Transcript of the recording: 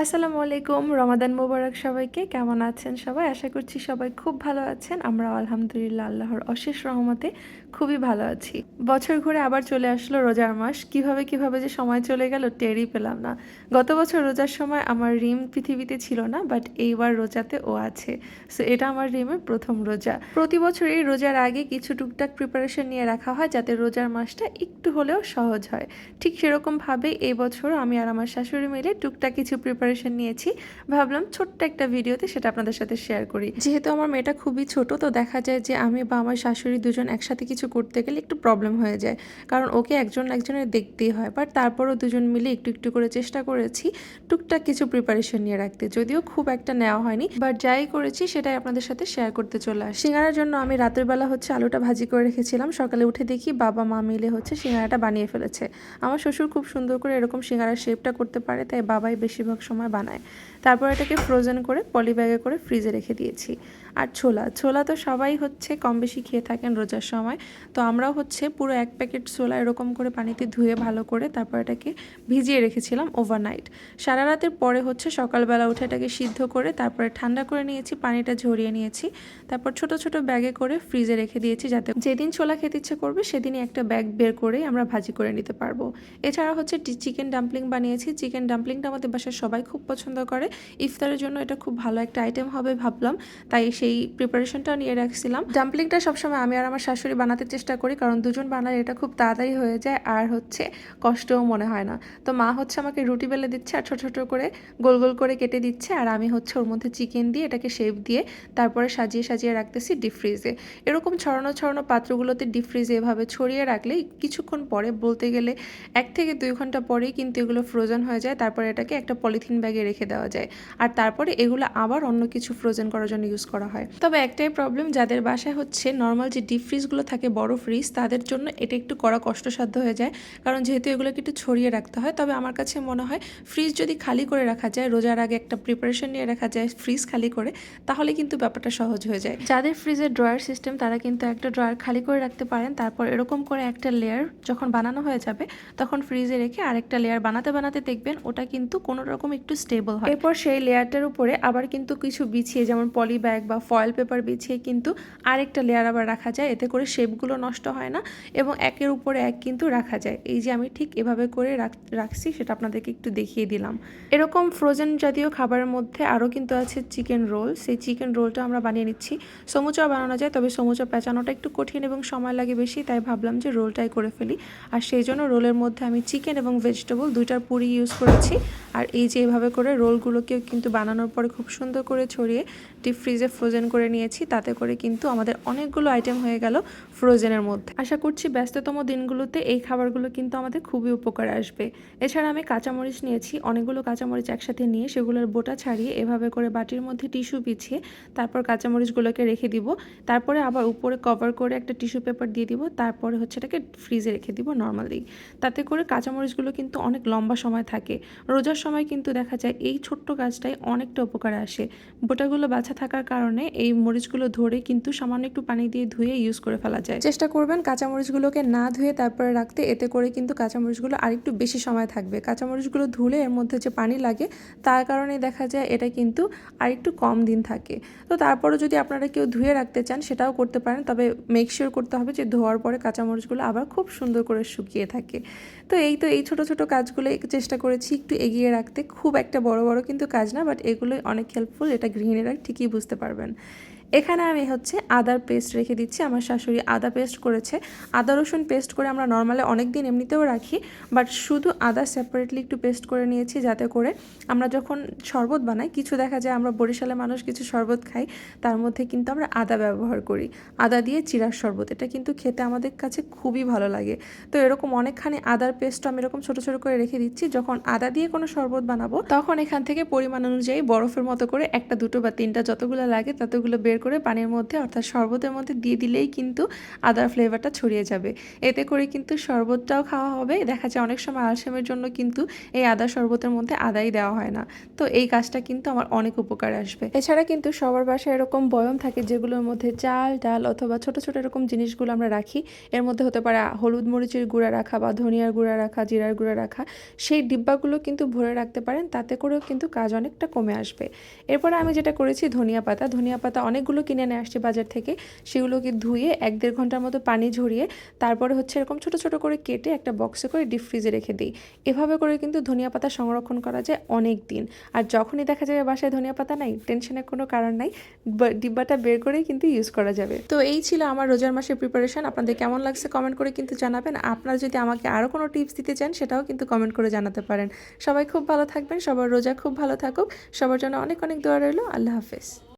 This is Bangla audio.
আসসালামু আলাইকুম, রমাদান মোবারক সবাইকে। কেমন আছেন সবাই? আশা করছি সবাই খুব ভালো আছেন। আমরা আলহামদুলিল্লাহ আল্লাহর অশেষ রহমতে খুবই ভালো আছি। বছর ঘুরে আবার চলে আসলো রোজার মাস। কীভাবে কীভাবে যে সময় চলে গেল টেরই পেলাম না। গত বছর রোজার সময় আমার রিম পৃথিবীতে ছিল না, বাট এইবার রোজাতে ও আছে। সো এটা আমার রিমের প্রথম রোজা। প্রতি বছর এই রোজার আগে কিছু টুকটাক প্রিপারেশন নিয়ে রাখা হয় যাতে রোজার মাসটা একটু হলেও সহজ হয়। ঠিক সেরকমভাবে এই বছর আমি আর আমার শাশুড়ি মিলে টুকটাক কিছু প্রিপারেশন নিয়েছি। ভাবলাম ছোট্ট একটা ভিডিওতে সেটা আপনাদের সাথে শেয়ার করি। যেহেতু আমার মেয়েটা খুবই ছোট, তো দেখা যায় যে আমি বা আমার শাশুড়ি দুজন একসাথে কিছু করতে গেলে একটু প্রবলেম হয়ে যায়। কারণ ওকে একজন একজনের দেখতেই হয়। বাট তারপরও দুজন মিলে একটু একটু করে চেষ্টা করেছি টুকটাক কিছু প্রিপারেশন নিয়ে রাখতে। যদিও খুব একটা নেওয়া হয়নি বাট যাই করেছি সেটাই আপনাদের সাথে শেয়ার করতে চলে আসি সিঙ্গারার জন্য আমি রাতের বেলা হচ্ছে আলুটা ভাজি করে রেখেছিলাম। সকালে উঠে দেখি বাবা, মা মিলে হচ্ছে সিঙ্গারাটা বানিয়ে ফেলেছে। আমার শ্বশুর খুব সুন্দর করে এরকম সিঙ্গারার শেপটা করতে পারে, তাই বাবাই বেশিরভাগ সময় বানায়। তারপর এটাকে ফ্রোজেন করে পলি ব্যাগে করে ফ্রিজে রেখে দিয়েছি। আর ছোলা ছোলা তো সবাই হচ্ছে কম বেশি খেয়ে থাকেন রোজার সময়। তো আমরাও হচ্ছে পুরো এক প্যাকেট ছোলা এরকম করে পানিতে ধুয়ে ভালো করে তারপর এটাকে ভিজিয়ে রেখেছিলাম ওভারনাইট সারা রাতের পরে হচ্ছে সকালবেলা উঠে এটাকে সিদ্ধ করে তারপরে ঠান্ডা করে নিয়েছি, পানিটা ঝরিয়ে নিয়েছি। তারপর ছোট ছোট ব্যাগে করে ফ্রিজে রেখে দিয়েছি যাতে যেদিন ছোলা খেতে ইচ্ছে করবে সেদিনই একটা ব্যাগ বের করে আমরা ভাজি করে নিতে পারব। এছাড়া হচ্ছে চিকেন ডাম্পলিং বানিয়েছি। চিকেন ডাম্পলিংটা আমাদের বাসায় সবাই খুব পছন্দ করে। ইফতারের জন্য এটা খুব ভালো একটা আইটেম হবে ভাবলাম। তাই সেই প্রিপারেশনটাও নিয়ে রাখছিলাম। ডাম্পলিংটা সবসময় আমি আর আমার শাশুড়ি বানাতে চেষ্টা করি, কারণ দুজন বানালে এটা খুব তাড়াতাড়ি হয়ে যায় আর হচ্ছে কষ্টও মনে হয় না। তো মা হচ্ছে আমাকে রুটি বেলে দিচ্ছে আর ছোটো ছোটো করে গোল গোল করে কেটে দিচ্ছে আর আমি হচ্ছে ওর মধ্যে চিকেন দিয়ে এটাকে শেপ দিয়ে তারপরে সাজিয়ে সাজিয়ে রাখতেছি ডিপ ফ্রিজে এরকম ছড়ানো ছড়ানো পাত্রগুলোতে ডিপ ফ্রিজে এভাবে ছড়িয়ে রাখলে কিছুক্ষণ পরে বলতে গেলে এক থেকে দুই ঘণ্টা পরেই কিন্তু এগুলো ফ্রোজেন হয়ে যায়। তারপরে এটাকে একটা পলিথিন ব্যাগে রেখে দেওয়া যায়। আর তারপরে এগুলো আবার অন্য কিছু ফ্রোজেন করার জন্য ইউজ করা হয়। তবে একটাই প্রবলেম যাদের বাসায় হচ্ছে নর্মাল যে ডিপ ফ্রিজগুলো থাকে, বড় ফ্রিজ তাদের জন্য এটা একটু করা কষ্টসাধ্য হয়ে যায়। কারণ যেহেতু এগুলোকে একটু ছড়িয়ে রাখতে হয়, তবে আমার কাছে মনে হয় ফ্রিজ যদি খালি করে রাখা যায়, রোজার আগে একটা প্রিপারেশন নিয়ে রাখা যায় ফ্রিজ খালি করে, তাহলে কিন্তু ব্যাপারটা সহজ হয়ে যায়। যাদের ফ্রিজের ড্রয়ার সিস্টেম তারা কিন্তু একটা ড্রয়ার খালি করে রাখতে পারেন। তারপর এরকম করে একটা লেয়ার যখন বানানো হয়ে যাবে, তখন ফ্রিজে রেখে আরেকটা লেয়ার বানাতে বানাতে দেখবেন, ওটা কিন্তু কোনো রকম একটু স্টেবল হয়। এরপর সেই লেয়ারটার উপরে আবার কিন্তু কিছু বিছিয়ে, যেমন পলি ব্যাগ বা ফয়েল পেপার বিছিয়ে কিন্তু আরেকটা লেয়ার আবার রাখা যায়। এতে করে শেপগুলো নষ্ট হয় না এবং একের উপরে এক কিন্তু রাখা যায়। এই যে আমি ঠিক এভাবে করে রাখছি, সেটা আপনাদেরকে একটু দেখিয়ে দিলাম। এরকম ফ্রোজেন জাতীয় খাবারের মধ্যে আরও কিন্তু আছে চিকেন রোল সেই চিকেন রোলটা আমরা বানিয়ে নিচ্ছি। সমুচা বানানো যায়, তবে সমুচা পেঁচানোটা একটু কঠিন এবং সময় লাগে বেশি, তাই ভাবলাম যে রোলটাই করে ফেলি। আর সেই জন্য রোলের মধ্যে আমি চিকেন এবং ভেজিটেবল দুইটার পুরি ইউজ করেছি। আর এই যে এভাবে করে রোলগুলোকে কিন্তু বানানোর পরে খুব সুন্দর করে ছড়িয়ে ডিপ ফ্রিজে ফ্রোজেন করে নিয়েছি, তাতে করে কিন্তু আমাদের অনেকগুলো আইটেম হয়ে গেল ফ্রোজেনের মধ্যে। আশা করছি ব্যস্ততম দিনগুলোতে এই খাবারগুলো কিন্তু আমাদের খুবই উপকার আসবে। এছাড়া আমি কাঁচামরিচ নিয়েছি, অনেকগুলো কাঁচামরিচ একসাথে নিয়ে সেগুলোর বোটা ছাড়িয়ে এভাবে করে বাটির মধ্যে টিস্যু বিছিয়ে তারপর কাঁচামরিচগুলোকে রেখে দিব। তারপরে আবার উপরে কভার করে একটা টিস্যু পেপার দিয়ে দিব, তারপরে হচ্ছে এটাকে ফ্রিজে রেখে দিব নর্মালি তাতে করে কাঁচামরিচগুলো কিন্তু অনেক লম্বা সময় থাকে। রোজার সময় কিন্তু দেখা যায় এই ছোট্ট গাছটাই অনেকটা উপকারে আসে। বোটাগুলো বাছা থাকার কারণে এই মরিচগুলো ধরে কিন্তু সামান্য একটু পানি দিয়ে ধুয়ে ইউজ করে ফেলা যায়। চেষ্টা করবেন কাঁচামরিচগুলোকে না ধুয়ে তারপরে রাখতে, এতে করে কিন্তু কাঁচামরিচগুলো আরেকটু বেশি সময় থাকবে। কাঁচামরিচগুলো ধুলে এর মধ্যে যে পানি লাগে, তার কারণে দেখা যায় এটা কিন্তু আরেকটু কম দিন থাকে। তো তারপরে যদি আপনারা কেউ ধুয়ে রাখতে চান, সেটাও করতে পারেন। তবে মেক শিওর করতে হবে যে ধোয়ার পরে কাঁচামরিচগুলো আবার খুব সুন্দর করে শুকিয়ে থাকে। তো এই তো এই ছোট ছোট কাজগুলো চেষ্টা করেছি একটু এগিয়ে রাখতে। খুব একটা বড় বড় কিন্তু কাজ না বাট এগুলোই অনেক হেল্পফুল এটা গৃহিণীরা ঠিকই বুঝতে পারবেন। এখানে আমি হচ্ছে আদার পেস্ট রেখে দিচ্ছি। আমার শাশুড়ি আদা পেস্ট করেছে। আদা রসুন পেস্ট করে আমরা নর্মালি অনেক দিন এমনিতেও রাখি, বাট শুধু আদা সেপারেটলি একটু পেস্ট করে নিয়েছি যাতে করে আমরা যখন শরবত বানাই, কিছু দেখা যায় আমরা বরিশালে মানুষ কিছু শরবত খাই, তার মধ্যে কিন্তু আমরা আদা ব্যবহার করি। আদা দিয়ে চিরার শরবত। এটা কিন্তু খেতে আমাদের কাছে খুবই ভালো লাগে। তো এরকম অনেকখানি আদার পেস্ট আমি এরকম ছোটো ছোটো করে রেখে দিচ্ছি। যখন আদা দিয়ে কোনো শরবত বানাবো, তখন এখান থেকে পরিমাণ অনুযায়ী বরফের মতো করে একটা দুটো বা তিনটা যতগুলো লাগে ততগুলো বের করে পানির মধ্যে অর্থাৎ শরবতের মধ্যে দিয়ে দিলেই কিন্তু আদার ফ্লেভারটা ছড়িয়ে যাবে। এতে করে কিন্তু শরবতটাও খাওয়া হবে। দেখা যায় অনেক সময় আলসেমের জন্য কিন্তু এই আদা শরবতের মধ্যে আদাই দেওয়া হয় না। তো এই কাজটা কিন্তু আমার অনেক উপকার আসবে। এছাড়া কিন্তু সবার বাসায় এরকম বয়ম থাকে যেগুলোর মধ্যে চাল, ডাল অথবা ছোট ছোট এরকম জিনিসগুলো আমরা রাখি। এর মধ্যে হতে পারে হলুদ মরিচের গুঁড়া রাখা বা ধনিয়ার গুঁড়া রাখা, জিরার গুঁড়া রাখা। সেই ডিব্বাগুলো কিন্তু ভরে রাখতে পারেন, তাতে করেও কিন্তু কাজ অনেকটা কমে আসবে। এরপরে আমি যেটা করেছি ধনিয়া পাতা। ধনিয়া পাতা অনেকগুলো কিনে নিয়ে আসছি বাজার থেকে, সেগুলোকে ধুয়ে এক দেড় ঘণ্টার মতো পানি ঝরিয়ে তারপরে হচ্ছে এরকম ছোট ছোট করে কেটে একটা বক্সে করে ডিপ ফ্রিজে রেখে দিই। এভাবে করে কিন্তু ধনিয়া পাতা সংরক্ষণ করা যায় অনেক দিন। আর যখনই দেখা যায় বাসায় ধনিয়া পাতা নাই টেনশনের কোনো কারণ নাই ডিব্বাটা বের করেই কিন্তু ইউজ করা যাবে। তো এই ছিল আমার রোজার মাসের প্রিপারেশন আপনাদের কেমন লাগছে কমেন্ট করে কিন্তু জানাবেন। আপনারা যদি আমাকে আরও কোনো টিপস দিতে চান, সেটাও কিন্তু কমেন্ট করে জানাতে পারেন। সবাই খুব ভালো থাকবেন, সবার রোজা খুব ভালো থাকুক। সবার জন্য অনেক অনেক দোয়া রইল। আল্লাহ হাফেজ।